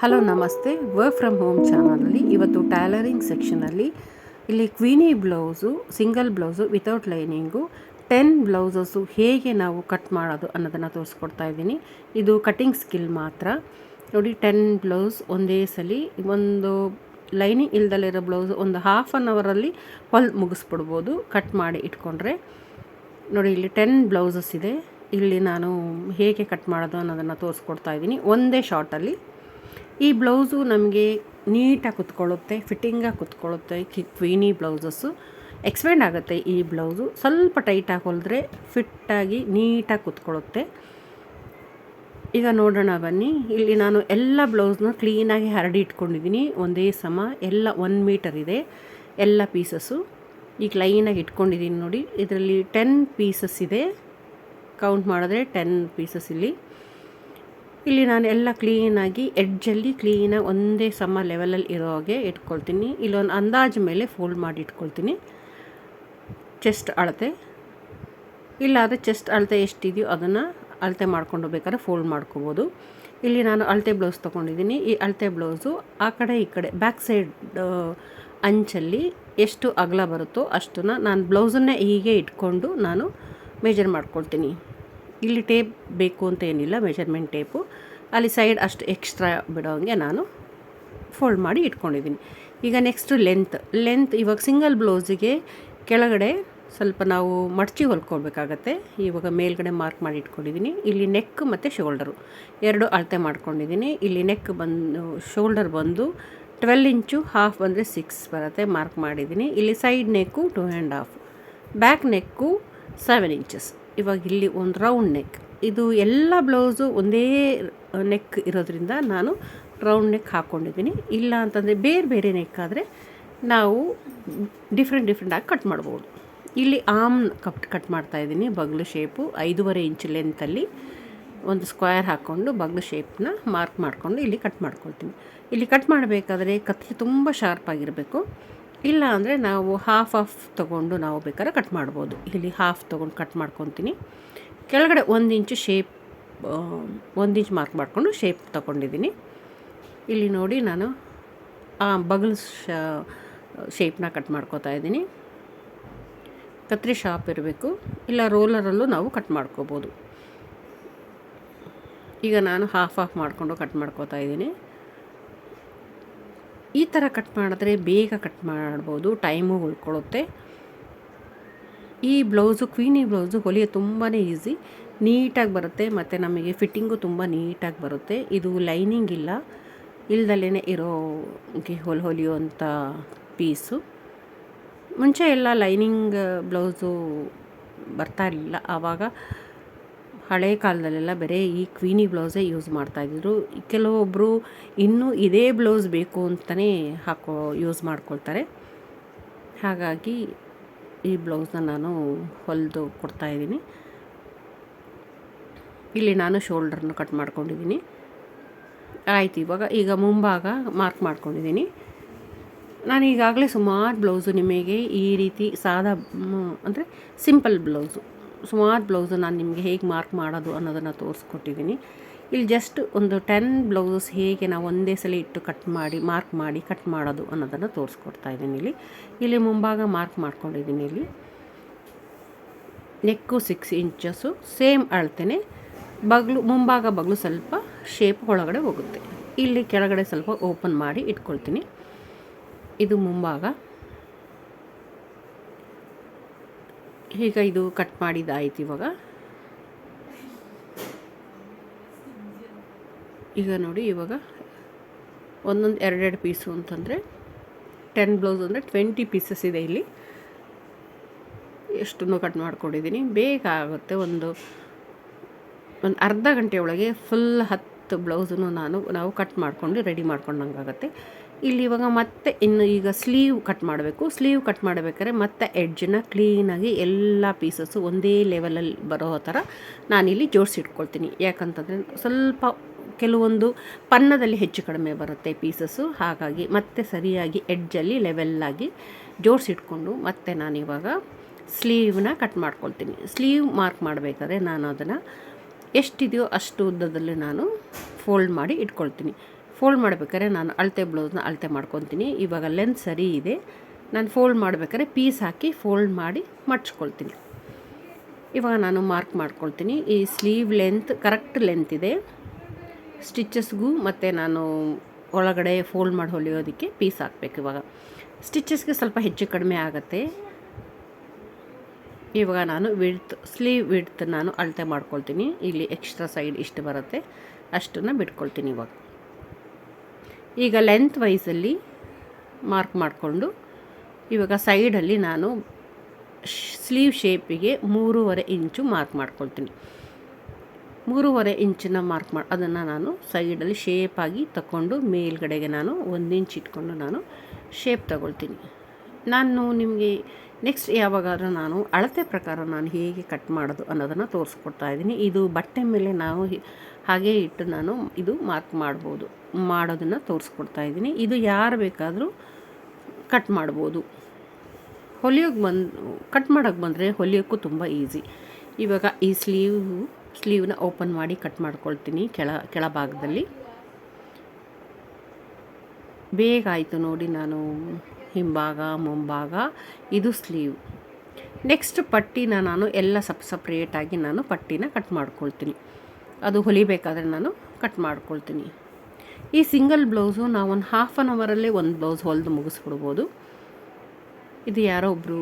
Hello, ನಮಸ್ತೆ. Work from home ಚಾನಲಲ್ಲಿ ಇವತ್ತು ಟೈಲರಿಂಗ್ ಸೆಕ್ಷನಲ್ಲಿ ಇಲ್ಲಿ Queenie blouse single blouse without lining ten blouses ಹೇಗೆ ನಾವು ಕಟ್ ಮಾಡೋದು ಅನ್ನೋದನ್ನು ತೋರಿಸ್ಕೊಡ್ತಾ ಇದ್ದೀನಿ. ಇದು ಕಟಿಂಗ್ ಸ್ಕಿಲ್ ಮಾತ್ರ. ನೋಡಿ ಟೆನ್ ಬ್ಲೌಸ್ ಒಂದೇ ಸಲ, ಒಂದು ಲೈನಿಂಗ್ ಇಲ್ದಲ್ಲಿರೋ ಬ್ಲೌಸ್ ಒಂದು ಹಾಫ್ ಆನ್ ಅವರಲ್ಲಿ ಹೊಲ್ ಮುಗಿಸ್ಬಿಡ್ಬೋದು ಕಟ್ ಮಾಡಿ ಇಟ್ಕೊಂಡ್ರೆ. ನೋಡಿ, ಇಲ್ಲಿ ಟೆನ್ ಬ್ಲೌಸಸ್ ಇದೆ. ಇಲ್ಲಿ ನಾನು ಹೇಗೆ ಕಟ್ ಮಾಡೋದು ಅನ್ನೋದನ್ನು ತೋರಿಸ್ಕೊಡ್ತಾ ಇದ್ದೀನಿ. ಒಂದೇ ಶಾರ್ಟಲ್ಲಿ ಈ ಬ್ಲೌಸು ನಮಗೆ ನೀಟಾಗಿ ಕುತ್ಕೊಳ್ಳುತ್ತೆ ಫಿಟ್ಟಿಂಗಾಗಿ ಕುತ್ಕೊಳ್ಳುತ್ತೆ, ಕಿ ಕ್ವೀನಿ ಬ್ಲೌಸಸ್ಸು. ಎಕ್ಸ್ಪೆಂಡ್ ಆಗುತ್ತೆ ಈ ಬ್ಲೌಸು. ಸ್ವಲ್ಪ ಟೈಟಾಗಿ ಹೊಲಿದ್ರೆ ಫಿಟ್ಟಾಗಿ ನೀಟಾಗಿ ಕುತ್ಕೊಳ್ಳುತ್ತೆ. ಈಗ ನೋಡೋಣ ಬನ್ನಿ. ಇಲ್ಲಿ ನಾನು ಎಲ್ಲ ಬ್ಲೌಸ್ನ ಕ್ಲೀನಾಗಿ ಹರಡಿ ಇಟ್ಕೊಂಡಿದ್ದೀನಿ. ಒಂದೇ ಸಮ, ಎಲ್ಲ ಒನ್ ಮೀಟರ್ ಇದೆ, ಎಲ್ಲ ಪೀಸಸ್ಸು ಈಗ ಲೈನಾಗಿ ಇಟ್ಕೊಂಡಿದ್ದೀನಿ ನೋಡಿ. ಇದರಲ್ಲಿ ಟೆನ್ ಪೀಸಸ್ ಇದೆ. ಕೌಂಟ್ ಮಾಡಿದ್ರೆ ಟೆನ್ ಪೀಸಸ್ ಇಲ್ಲಿ. ಇಲ್ಲಿ ನಾನು ಎಲ್ಲ ಕ್ಲೀನಾಗಿ ಎಡ್ಜಲ್ಲಿ ಕ್ಲೀನಾಗಿ ಒಂದೇ ಸಮ ಲೆವೆಲಲ್ಲಿ ಇರೋ ಹಾಗೆ ಇಟ್ಕೊಳ್ತೀನಿ. ಇಲ್ಲೊಂದು ಅಂದಾಜು ಮೇಲೆ ಫೋಲ್ಡ್ ಮಾಡಿ ಇಟ್ಕೊಳ್ತೀನಿ. ಚೆಸ್ಟ್ ಅಳತೆ. ಇಲ್ಲಾದರೆ ಚೆಸ್ಟ್ ಅಳತೆ ಎಷ್ಟಿದೆಯೋ ಅದನ್ನು ಅಳತೆ ಮಾಡ್ಕೊಂಡು ಬೇಕಾದ್ರೆ ಫೋಲ್ಡ್ ಮಾಡ್ಕೋಬೋದು. ಇಲ್ಲಿ ನಾನು ಅಳತೆ ಬ್ಲೌಸ್ ತೊಗೊಂಡಿದ್ದೀನಿ. ಈ ಅಳತೆ ಬ್ಲೌಸು ಆ ಕಡೆ ಈ ಕಡೆ ಬ್ಯಾಕ್ ಸೈಡ್ ಅಂಚಲ್ಲಿ ಎಷ್ಟು ಅಗಲ ಬರುತ್ತೋ ಅಷ್ಟನ್ನು ನಾನು ಬ್ಲೌಸನ್ನೇ ಹೀಗೆ ಇಟ್ಕೊಂಡು ನಾನು ಮೇಜರ್ ಮಾಡ್ಕೊಳ್ತೀನಿ. ಇಲ್ಲಿ ಟೇಪ್ ಬೇಕು ಅಂತ ಏನಿಲ್ಲ ಮೆಷರ್ಮೆಂಟ್ ಟೇಪು ಅಲ್ಲಿ ಸೈಡ್ ಅಷ್ಟು ಎಕ್ಸ್ಟ್ರಾ ಬಿಡೋಂಗೆ ನಾನು ಫೋಲ್ಡ್ ಮಾಡಿ ಇಟ್ಕೊಂಡಿದ್ದೀನಿ. ಈಗ ನೆಕ್ಸ್ಟು ಲೆಂತ್ ಲೆಂತ್ ಇವಾಗ ಸಿಂಗಲ್ ಬ್ಲೌಸಿಗೆ ಕೆಳಗಡೆ ಸ್ವಲ್ಪ ನಾವು ಮಡಚಿ ಹೊಲ್ಕೊಳ್ಬೇಕಾಗತ್ತೆ. ಇವಾಗ ಮೇಲ್ಗಡೆ ಮಾರ್ಕ್ ಮಾಡಿ ಇಟ್ಕೊಂಡಿದ್ದೀನಿ. ಇಲ್ಲಿ ನೆಕ್ ಮತ್ತು ಶೋಲ್ಡರು ಎರಡು ಅಳತೆ ಮಾಡ್ಕೊಂಡಿದ್ದೀನಿ. ಇಲ್ಲಿ ನೆಕ್ ಬಂದು ಶೋಲ್ಡರ್ ಬಂದು ಟ್ವೆಲ್ ಇಂಚು ಹಾಫ್ ಬಂದರೆ ಸಿಕ್ಸ್ ಬರುತ್ತೆ ಮಾರ್ಕ್ ಮಾಡಿದ್ದೀನಿ. ಇಲ್ಲಿ side neck two and half back neck seven inches ಇವಾಗ ಇಲ್ಲಿ ಒಂದು ರೌಂಡ್ ನೆಕ್ ಇದು ಎಲ್ಲ ಬ್ಲೌಸು ಒಂದೇ ನೆಕ್ ಇರೋದ್ರಿಂದ ನಾನು ರೌಂಡ್ ನೆಕ್ ಹಾಕ್ಕೊಂಡಿದ್ದೀನಿ ಇಲ್ಲ ಅಂತಂದರೆ ಬೇರೆ ಬೇರೆ ನೆಕ್ ಆದರೆ ನಾವು ಡಿಫ್ರೆಂಟ್ ಡಿಫ್ರೆಂಟಾಗಿ ಕಟ್ ಮಾಡ್ಬೋದು. ಇಲ್ಲಿ ಆಮ್ ಕಟ್ ಕಟ್ ಮಾಡ್ತಾಯಿದ್ದೀನಿ ಬಗ್ಲು ಶೇಪು ಐದೂವರೆ ಇಂಚ್ ಲೆಂತಲ್ಲಿ ಒಂದು ಸ್ಕ್ವೇರ್ ಹಾಕ್ಕೊಂಡು ಬಗ್ಲು ಶೇಪ್ನ ಮಾರ್ಕ್ ಮಾಡಿಕೊಂಡು ಇಲ್ಲಿ ಕಟ್ ಮಾಡ್ಕೊಳ್ತೀನಿ. ಇಲ್ಲಿ ಕಟ್ ಮಾಡಬೇಕಾದ್ರೆ ಕತ್ತಲೆ ತುಂಬ ಶಾರ್ಪಾಗಿರಬೇಕು ಇಲ್ಲ ಅಂದರೆ ನಾವು ಹಾಫ್ ಆಫ್ ತೊಗೊಂಡು ನಾವು ಬೇಕಾದ್ರೆ ಕಟ್ ಮಾಡ್ಬೋದು. ಇಲ್ಲಿ ಹಾಫ್ ತೊಗೊಂಡು ಕಟ್ ಮಾಡ್ಕೊತೀನಿ. ಕೆಳಗಡೆ ಒಂದು ಇಂಚು ಶೇಪ್ ಒಂದು ಇಂಚ್ ಮಾರ್ಕ್ ಮಾಡಿಕೊಂಡು ಶೇಪ್ ತೊಗೊಂಡಿದ್ದೀನಿ. ಇಲ್ಲಿ ನೋಡಿ ನಾನು ಆ ಬಗಲ್ ಶೇಪ್ನ ಕಟ್ ಮಾಡ್ಕೋತಾ ಇದ್ದೀನಿ. ಕತ್ರಿ ಶಾಪ್ ಇರಬೇಕು. ಇಲ್ಲ ರೋಲರಲ್ಲೂ ನಾವು ಕಟ್ ಮಾಡ್ಕೋಬೋದು. ಈಗ ನಾನು ಹಾಫ್ ಆಫ್ ಮಾಡಿಕೊಂಡು ಕಟ್ ಮಾಡ್ಕೋತಾ ಇದ್ದೀನಿ. ಈ ಥರ ಕಟ್ ಮಾಡಿದ್ರೆ ಬೇಗ ಕಟ್ ಮಾಡ್ಬೋದು, ಟೈಮು ಉಳ್ಕೊಳ್ಳುತ್ತೆ. ಈ ಬ್ಲೌಸು, ಕ್ವೀನಿ ಬ್ಲೌಸು ಹೊಲಿಯ ತುಂಬಾ ಈಸಿ. ನೀಟಾಗಿ ಬರುತ್ತೆ, ಮತ್ತು ನಮಗೆ ಫಿಟ್ಟಿಂಗು ತುಂಬ ನೀಟಾಗಿ ಬರುತ್ತೆ. ಇದು ಲೈನಿಂಗ್ ಇಲ್ಲ ಇಲ್ದಲ್ಲೇ ಇರೋಗೆ ಹೊಲ್ ಹೊಲಿಯುವಂಥ ಪೀಸು. ಮುಂಚೆ ಎಲ್ಲ ಲೈನಿಂಗ್ ಬ್ಲೌಸು ಬರ್ತಾ ಇರಲಿಲ್ಲ, ಆವಾಗ ಹಳೆ ಕಾಲದಲ್ಲೆಲ್ಲ ಬೇರೆ ಈ ಕ್ವೀನಿ ಬ್ಲೌಸೇ ಯೂಸ್ ಮಾಡ್ತಾಯಿದ್ರು ಕೆಲವೊಬ್ಬರು ಇನ್ನೂ ಇದೇ ಬ್ಲೌಸ್ ಬೇಕು ಅಂತಲೇ ಹಾಕೋ, ಯೂಸ್ ಮಾಡ್ಕೊಳ್ತಾರೆ. ಹಾಗಾಗಿ ಈ ಬ್ಲೌಸ್ನ ನಾನು ಹೊಲಿದು ಕೊಡ್ತಾಯಿದ್ದೀನಿ ಇಲ್ಲಿ ನಾನು ಶೋಲ್ಡರ್ನ ಕಟ್ ಮಾಡ್ಕೊಂಡಿದ್ದೀನಿ. ಆಯಿತು, ಇವಾಗ ಈಗ ಮುಂಭಾಗ ಮಾರ್ಕ್ ಮಾಡ್ಕೊಂಡಿದ್ದೀನಿ. ನಾನು ಈಗಾಗಲೇ ಸುಮಾರು ಬ್ಲೌಸು ನಿಮಗೆ ಈ ರೀತಿ ಸಾದಾ ಅಂದರೆ ಸಿಂಪಲ್ ಬ್ಲೌಸು. ಸುಮಾರು ಬ್ಲೌಸು ನಾನು ನಿಮಗೆ ಹೇಗೆ ಮಾರ್ಕ್ ಮಾಡೋದು ಅನ್ನೋದನ್ನು ತೋರಿಸ್ಕೊಟ್ಟಿದ್ದೀನಿ ಇಲ್ಲಿ ಜಸ್ಟ್ ಒಂದು ಟೆನ್ ಬ್ಲೌಸಸ್ ಹೇಗೆ ನಾವು ಒಂದೇ ಸಲ ಇಟ್ಟು ಕಟ್ ಮಾಡಿ ಮಾರ್ಕ್ ಮಾಡಿ ಕಟ್ ಮಾಡೋದು ಅನ್ನೋದನ್ನು ತೋರಿಸ್ಕೊಡ್ತಾ ಇದ್ದೀನಿ ಇಲ್ಲಿ. ಇಲ್ಲಿ ಮುಂಭಾಗ ಮಾರ್ಕ್ ಮಾಡ್ಕೊಂಡಿದ್ದೀನಿ ಇಲ್ಲಿ. ನೆಕ್ಕು ಸಿಕ್ಸ್ ಇಂಚಸ್ಸು ಸೇಮ್ ಅಳ್ತೇನೆ. ಬಗ್ಲು, ಮುಂಭಾಗ ಬಗ್ಲು ಸ್ವಲ್ಪ ಶೇಪ್ ಒಳಗಡೆ ಹೋಗುತ್ತೆ. ಇಲ್ಲಿ ಕೆಳಗಡೆ ಸ್ವಲ್ಪ ಓಪನ್ ಮಾಡಿ ಇಟ್ಕೊಳ್ತೀನಿ. ಇದು ಮುಂಭಾಗ. ಈಗ ಇದು ಕಟ್ ಮಾಡಿದ್ದಾಯ್ತು ಇವಾಗ. ಈಗ ನೋಡಿ, ಇವಾಗ ಒಂದೊಂದು ಎರಡೆರಡು ಪೀಸು ಅಂತಂದರೆ ಟೆನ್ ಬ್ಲೌಸ್ ಅಂದರೆ ಟ್ವೆಂಟಿ ಪೀಸಸ್ ಇದೆ ಇಲ್ಲಿ. ಎಷ್ಟನ್ನು ಕಟ್ ಮಾಡ್ಕೊಂಡಿದ್ದೀನಿ. ಬೇಗ ಆಗುತ್ತೆ ಒಂದು ಒಂದು ಅರ್ಧ ಗಂಟೆ ಒಳಗೆ ಫುಲ್ ಹತ್ತು ಬ್ಲೌಸನ್ನು ನಾನು, ನಾವು ಕಟ್ ಮಾಡಿಕೊಂಡು ರೆಡಿ ಮಾಡ್ಕೊಂಡಂಗೆ ಆಗುತ್ತೆ ಇಲ್ಲಿ ಇವಾಗ ಮತ್ತೆ ಇನ್ನು ಈಗ ಸ್ಲೀವ್ ಕಟ್ ಮಾಡಬೇಕು. ಸ್ಲೀವ್ ಕಟ್ ಮಾಡಬೇಕಾದ್ರೆ ಮತ್ತೆ ಎಡ್ಜನ್ನ ಕ್ಲೀನಾಗಿ ಎಲ್ಲ ಪೀಸಸ್ಸು ಒಂದೇ ಲೆವೆಲಲ್ಲಿ ಬರೋ ಥರ ನಾನಿಲ್ಲಿ ಜೋಡಿಸಿಟ್ಕೊಳ್ತೀನಿ. ಯಾಕಂತಂದರೆ ಸ್ವಲ್ಪ ಕೆಲವೊಂದು ಪನ್ನದಲ್ಲಿ ಹೆಚ್ಚು ಕಡಿಮೆ ಬರುತ್ತೆ ಪೀಸಸ್ಸು ಹಾಗಾಗಿ ಮತ್ತೆ ಸರಿಯಾಗಿ ಎಡ್ಜಲ್ಲಿ ಲೆವೆಲ್ಲಾಗಿ ಜೋಡಿಸಿಟ್ಕೊಂಡು ಮತ್ತೆ ನಾನಿವಾಗ ಸ್ಲೀವ್ನ ಕಟ್ ಮಾಡ್ಕೊಳ್ತೀನಿ. ಸ್ಲೀವ್ ಮಾರ್ಕ್ ಮಾಡಬೇಕಾದ್ರೆ ನಾನು ಅದನ್ನು ಎಷ್ಟಿದೆಯೋ ಅಷ್ಟು ಉದ್ದದಲ್ಲಿ ನಾನು ಫೋಲ್ಡ್ ಮಾಡಿ ಇಟ್ಕೊಳ್ತೀನಿ. ಫೋಲ್ಡ್ ಮಾಡಬೇಕಾದ್ರೆ ನಾನು ಅಳತೆ ಬ್ಲೌಸ್ನ ಅಳತೆ ಮಾಡ್ಕೊತೀನಿ. ಇವಾಗ ಲೆಂತ್ ಸರಿ ಇದೆ. ನಾನು ಫೋಲ್ಡ್ ಮಾಡಬೇಕಾದ್ರೆ ಪೀಸ್ ಹಾಕಿ ಫೋಲ್ಡ್ ಮಾಡಿ ಮಡ್ಚ್ಕೊಳ್ತೀನಿ. ಇವಾಗ ನಾನು ಮಾರ್ಕ್ ಮಾಡ್ಕೊಳ್ತೀನಿ. ಈ ಸ್ಲೀವ್ ಲೆಂತ್ ಕರೆಕ್ಟ್ ಲೆಂತ್ ಇದೆ. ಸ್ಟಿಚಸ್ಗೂ ಮತ್ತು ನಾನು ಒಳಗಡೆ ಫೋಲ್ಡ್ ಮಾಡಿ ಹೊಲಿಯೋದಕ್ಕೆ ಪೀಸ್ ಹಾಕ್ಬೇಕು ಇವಾಗ. ಸ್ಟಿಚಸ್ಗೆ ಸ್ವಲ್ಪ ಹೆಚ್ಚು ಕಡಿಮೆ ಆಗುತ್ತೆ. ಇವಾಗ ನಾನು ವಿಡ್ತ್ ಸ್ಲೀವ್ ವಿಡ್ತ್ ನಾನು ಅಳತೆ ಮಾಡ್ಕೊಳ್ತೀನಿ. ಇಲ್ಲಿ ಎಕ್ಸ್ಟ್ರಾ ಸೈಡ್ ಇಷ್ಟು ಬರುತ್ತೆ. ಅಷ್ಟನ್ನು ಬಿಟ್ಕೊಳ್ತೀನಿ ಇವಾಗ. ಈಗ ಲೆಂತ್ ವೈಸಲ್ಲಿ ಮಾರ್ಕ್ ಮಾಡಿಕೊಂಡು, ಇವಾಗ ಸೈಡಲ್ಲಿ ನಾನು ಸ್ಲೀವ್ ಶೇಪಿಗೆ ಮೂರುವರೆ ಇಂಚು ಮಾರ್ಕ್ ಮಾಡ್ಕೊಳ್ತೀನಿ. ಮೂರುವರೆ ಇಂಚನ್ನ ಮಾರ್ಕ್ ಮಾಡಿ, ಅದನ್ನು ನಾನು ಸೈಡಲ್ಲಿ ಶೇಪಾಗಿ ತಗೊಂಡು ಮೇಲ್ಗಡೆಗೆ ನಾನು ಒಂದು ಇಂಚ್ ಇಟ್ಕೊಂಡು ನಾನು ಶೇಪ್ ತಗೊಳ್ತೀನಿ. ನಾನು ನಿಮಗೆ ನೆಕ್ಸ್ಟ್ ಯಾವಾಗಾದರೂ ನಾನು ಅಳತೆ ಪ್ರಕಾರ ನಾನು ಹೇಗೆ ಕಟ್ ಮಾಡೋದು ಅನ್ನೋದನ್ನು ತೋರಿಸ್ಕೊಡ್ತಾ ಇದ್ದೀನಿ. ಇದು ಬಟ್ಟೆ ಮೇಲೆ ನಾವು ಹಾಗೆ ಇಟ್ಟು ನಾನು ಇದು ಮಾರ್ಕ್ ಮಾಡ್ಬೋದು, ಮಾಡೋದನ್ನು ತೋರಿಸ್ಕೊಡ್ತಾ ಇದ್ದೀನಿ. ಇದು ಯಾರು ಬೇಕಾದರೂ ಕಟ್ ಮಾಡ್ಬೋದು. ಹೊಲಿಯೋಕ್ಕೆ ಬಂದು ಕಟ್ ಮಾಡೋಕ್ಕೆ ಬಂದರೆ ಹೊಲಿಯೋಕ್ಕೂ ತುಂಬ ಈಸಿ ಇವಾಗ ಈ ಸ್ಲೀವ್ ಸ್ಲೀವ್ನ ಓಪನ್ ಮಾಡಿ ಕಟ್ ಮಾಡ್ಕೊಳ್ತೀನಿ ಕೆಳ, ಕೆಳಭಾಗದಲ್ಲಿ. ಬೇಗ ಆಯಿತು ನೋಡಿ ನಾನು. ಹಿಂಭಾಗ, ಮುಂಭಾಗ, ಇದು ಸ್ಲೀವ್ ನೆಕ್ಸ್ಟ್ ಪಟ್ಟಿನ ನಾನು ಎಲ್ಲ ಸಪ್ ಸಪ್ರೇಟಾಗಿ ನಾನು ಪಟ್ಟಿನ ಕಟ್ ಮಾಡ್ಕೊಳ್ತೀನಿ. ಅದು ಹೊಲಿಬೇಕಾದ್ರೆ ನಾನು ಕಟ್ ಮಾಡ್ಕೊಳ್ತೀನಿ. ಈ ಸಿಂಗಲ್ ಬ್ಲೌಸು ನಾವು ಒಂದು ಹಾಫ್ ಆನ್ ಅವರಲ್ಲೇ ಒಂದು ಬ್ಲೌಸ್ ಹೊಲಿದು ಮುಗಿಸ್ಬಿಡ್ಬೋದು. ಇದು ಯಾರೋ ಒಬ್ಬರು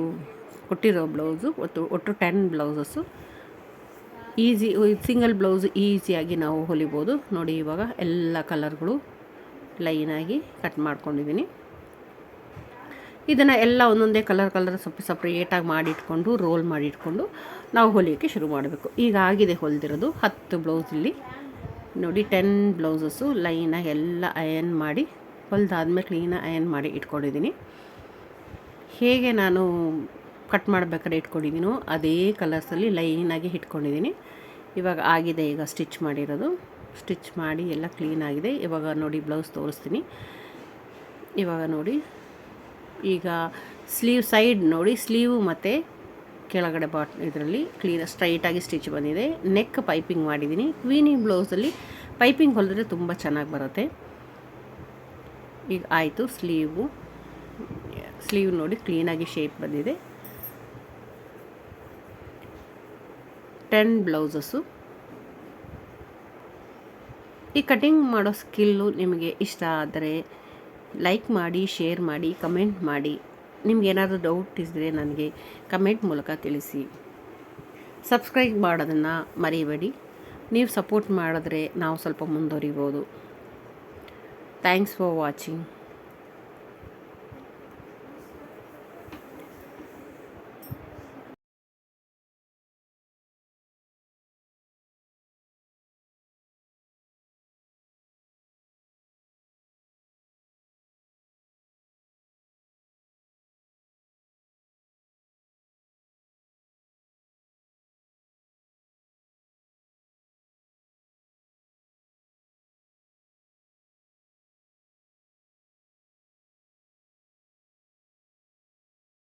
ಕೊಟ್ಟಿರೋ ಬ್ಲೌಸು ಒಟ್ಟು ಒಟ್ಟು ten blouses easy single blouse ಈಸಿಯಾಗಿ ನಾವು ಹೊಲಿಬೋದು. ನೋಡಿ ಇವಾಗ ಎಲ್ಲ ಕಲರ್ಗಳು ಲೈನಾಗಿ ಕಟ್ ಮಾಡ್ಕೊಂಡಿದ್ದೀನಿ. ಇದನ್ನು ಎಲ್ಲ ಒಂದೊಂದೇ ಕಲರ್ ಕಲರ್ ಸ್ವಲ್ಪ ಸಪ್ರೇಟಾಗಿ ಮಾಡಿಟ್ಕೊಂಡು, ರೋಲ್ ಮಾಡಿಟ್ಕೊಂಡು ನಾವು ಹೊಲಿಯೋಕ್ಕೆ ಶುರು ಮಾಡಬೇಕು. ಈಗ ಆಗಿದೆ ಹೊಲಿದಿರೋದು ಹತ್ತು ಬ್ಲೌಸಲ್ಲಿ ನೋಡಿ ಟೆನ್ ಬ್ಲೌಸಸ್ಸು ಲೈನಾಗಿ ಎಲ್ಲ ಅಯನ್ ಮಾಡಿ, ಹೊಲಿದಾದ್ಮೇಲೆ ಕ್ಲೀನಾಗಿ ಅಯನ್ ಮಾಡಿ ಇಟ್ಕೊಂಡಿದ್ದೀನಿ. ಹೇಗೆ ನಾನು ಕಟ್ ಮಾಡಬೇಕಾದ್ರೆ ಇಟ್ಕೊಂಡಿದ್ದೀನೋ ಅದೇ ಕಲರ್ಸಲ್ಲಿ ಲೈನಾಗಿ ಇಟ್ಕೊಂಡಿದ್ದೀನಿ. ಇವಾಗ ಆಗಿದೆ ಈಗ ಸ್ಟಿಚ್ ಮಾಡಿರೋದು. ಸ್ಟಿಚ್ ಮಾಡಿ ಎಲ್ಲ ಕ್ಲೀನಾಗಿದೆ ಇವಾಗ ನೋಡಿ ಬ್ಲೌಸ್ ತೋರಿಸ್ತೀನಿ. ಇವಾಗ ನೋಡಿ ಈಗ ಸ್ಲೀವ್ ಸೈಡ್ ನೋಡಿ, ಸ್ಲೀವ್ ಮತ್ತು ಕೆಳಗಡೆ ಬಾಟ್ ಇದರಲ್ಲಿ ಕ್ಲೀನ್ ಸ್ಟ್ರೈಟಾಗಿ ಸ್ಟಿಚ್ ಬಂದಿದೆ. ನೆಕ್ ಪೈಪಿಂಗ್ ಮಾಡಿದ್ದೀನಿ ಕ್ವೀನಿಂಗ್ ಬ್ಲೌಸಲ್ಲಿ ಪೈಪಿಂಗ್ ಹೊಲಿದ್ರೆ ತುಂಬ ಚೆನ್ನಾಗಿ ಬರುತ್ತೆ. ಈಗ ಆಯಿತು, ಸ್ಲೀವು, ಸ್ಲೀವ್ ನೋಡಿ ಕ್ಲೀನಾಗಿ ಶೇಪ್ ಬಂದಿದೆ. ಟೆನ್ ಬ್ಲೌಸಸ್ಸು ಈ ಕಟಿಂಗ್ ಮಾಡೋ ಸ್ಕಿಲ್ಲು ನಿಮಗೆ ಇಷ್ಟ ಆದರೆ ಲೈಕ್ ಮಾಡಿ ಶೇರ್ ಮಾಡಿ ಕಮೆಂಟ್ ಮಾಡಿ. ನಿಮ್ಗೆ ಏನಾದರೂ ಡೌಟ್ ಇದ್ದರೆ ನನಗೆ ಕಮೆಂಟ್ ಮೂಲಕ ತಿಳಿಸಿ. ಸಬ್ಸ್ಕ್ರೈಬ್ ಮಾಡೋದನ್ನು ಮರಿಬೇಡಿ. ನೀವು ಸಪೋರ್ಟ್ ಮಾಡಿದ್ರೆ ನಾವು ಸ್ವಲ್ಪ ಮುಂದುವರಿಬೋದು. Thanks for watching